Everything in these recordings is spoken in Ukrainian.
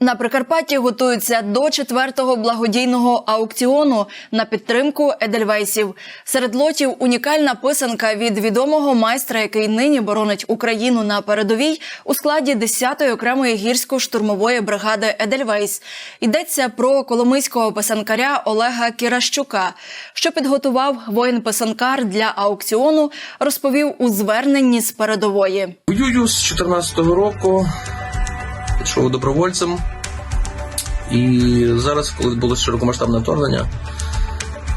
На Прикарпатті готуються до четвертого благодійного аукціону на підтримку Едельвейсів. Серед лотів унікальна писанка від відомого майстра, який нині боронить Україну на передовій у складі 10-ї окремої гірсько-штурмової бригади Едельвейс. Йдеться про коломийського писанкаря Олега Кіращука, що підготував воїн-писанкар для аукціону, розповів у зверненні з передової. Воюю з 14-го року, пішов добровольцем. І зараз, коли було широкомасштабне вторгнення,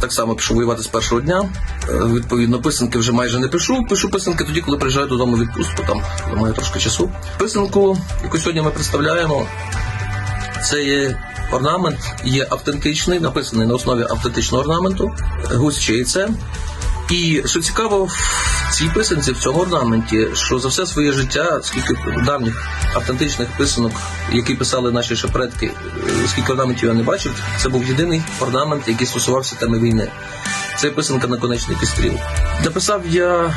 так само пішов воювати з першого дня. Е, Відповідно, писанки вже майже не пишу. Пишу писанки тоді, коли приїжджаю додому відпустку, там коли маю трошки часу. Писанку, яку сьогодні ми представляємо, це є орнамент, є автентичний, написаний на основі автентичного орнаменту, гусь чийце. І що цікаво в цій писанці, в цьому орнаменті, що за все своє життя, скільки давніх автентичних писанок, які писали наші ще предки, е, скільки орнаментів я не бачив, це був єдиний орнамент, який стосувався теми війни. Це писанка наконечний стріл. Написав я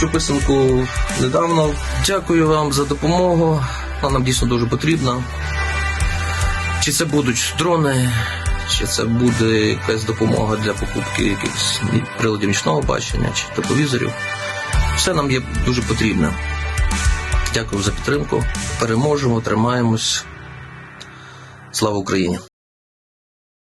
цю писанку недавно. Дякую вам за допомогу. Вона нам дійсно дуже потрібна. Чи це будуть дрони, чи це буде якась допомога для покупки якихось приладів нічного бачення чи тепловізорів. Все нам є дуже потрібне. Дякую за підтримку. Переможемо, тримаємось. Слава Україні!